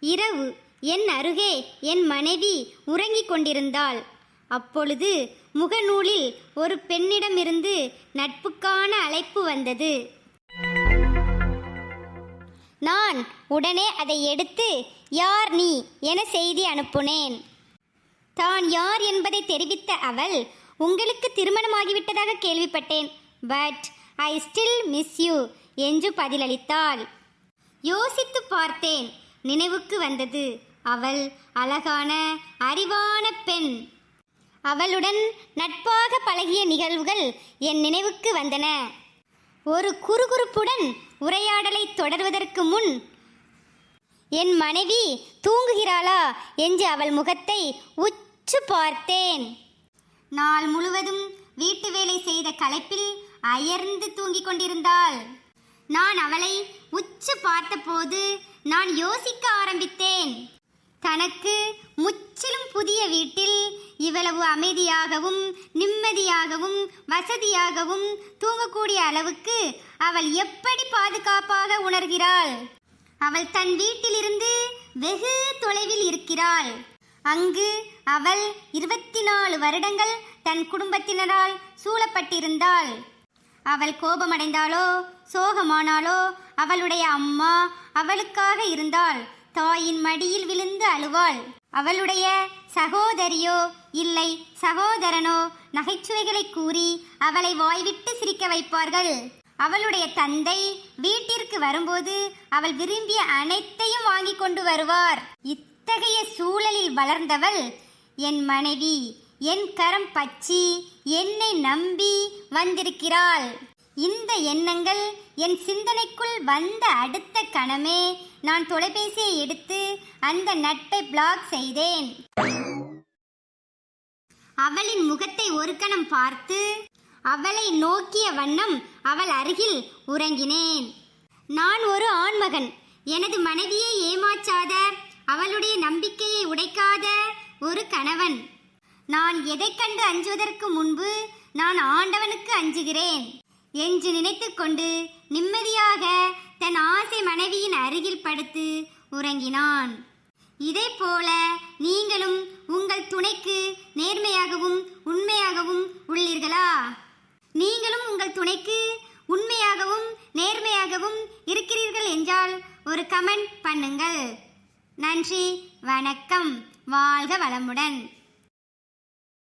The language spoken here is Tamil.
இரவு என் அருகே என் மனைவி உறங்கிக் கொண்டிருந்தாள். அப்பொழுது முகநூலில் ஒரு பெண்ணிடமிருந்து நட்புக்கான அழைப்பு வந்தது. நான் உடனே அதை எடுத்து யார் நீ? என செய்தி அனுப்புனேன். தான் யார் என்பதை தெரிவித்த அவள் உங்களுக்கு திருமணமாகிவிட்டதாக கேள்விப்பட்டேன். But I still miss you என்று பதிலளித்தாள். யோசித்து பார்த்தேன். நினைவுக்கு வந்தது. அவள் அழகான அறிவான பெண். அவளுடன் நட்பாக பழகிய நிகழ்வுகள் என் நினைவுக்கு வந்தன. ஒரு குறுகுறுப்புடன் உரையாடலை தொடர்வதற்கு முன் என் மனைவி தூங்குகிறாளா என்று அவள் முகத்தை உச்சு பார்த்தேன். நாள் முழுவதும் வீட்டு வேலை செய்த களைப்பில் அயர்ந்து தூங்கிக் கொண்டிருந்தாள். நான் அவளை உச்சு பார்த்தபோது நான் யோசிக்க ஆரம்பித்தேன். தனக்கு முற்றிலும் புதிய வீட்டில் இவ்வளவு அமைதியாகவும் நிம்மதியாகவும் வசதியாகவும் தூங்கக்கூடிய அளவுக்கு அவள் எப்படி பாதுகாப்பாக உணர்கிறாள்? அவள் தன் வீட்டிலிருந்து வெகு தொலைவில் இருக்கிறாள். அங்கு அவள் இருபத்தி நாலு வருடங்கள் தன் குடும்பத்தினரால் சூழப்பட்டிருந்தாள். அவள் கோபமடைந்தாளோ? சோகமானாலோ அவளுடைய அம்மா அவளுக்காக இருந்தாள். தாயின் மடியில் விழுந்து அழுவாள். அவளுடைய சகோதரியோ? இல்லை சகோதரனோ? நகைச்சுவைகளை கூறி அவளை வாய்விட்டு சிரிக்க வைப்பார்கள். அவளுடைய தந்தை வீட்டிற்கு வரும்போது அவள் விரும்பிய அனைத்தையும் வாங்கி கொண்டு வருவார். இத்தகைய சூழலில் வளர்ந்தவள் என் மனைவி. என் கரம் பச்சி என்னை நம்பி வந்திருக்கிறாள். இந்த எண்ணங்கள் என் சிந்தனைக்குள் வந்த அடுத்த கணமே நான் தொலைபேசியை எடுத்து அந்த நட்பை பிளாக் செய்தேன். அவளின் முகத்தை ஒரு கணம் பார்த்து அவளை நோக்கிய வண்ணம் அவள் அருகில் உறங்கினேன். நான் ஒரு ஆண்மகன். எனது மனைவியை ஏமாற்றாத அவளுடைய நம்பிக்கையை உடைக்காத ஒரு கணவன். நான் எதை கண்டு அஞ்சுவதற்கு முன்பு நான் ஆண்டவனுக்கு அஞ்சுகிறேன் என்று நினைத்துக்கொண்டு நிம்மதியாக தன் ஆசை மனைவியின் அருகில் படுத்து உறங்கினான். இதே போல நீங்களும் உங்கள் துணைக்கு நேர்மையாகவும் உண்மையாகவும் உள்ளீர்களா? நீங்களும் உங்கள் துணைக்கு உண்மையாகவும் நேர்மையாகவும் இருக்கிறீர்கள் என்றால் ஒரு கமெண்ட் பண்ணுங்கள். நன்றி வணக்கம். வாழ்க வளமுடன்.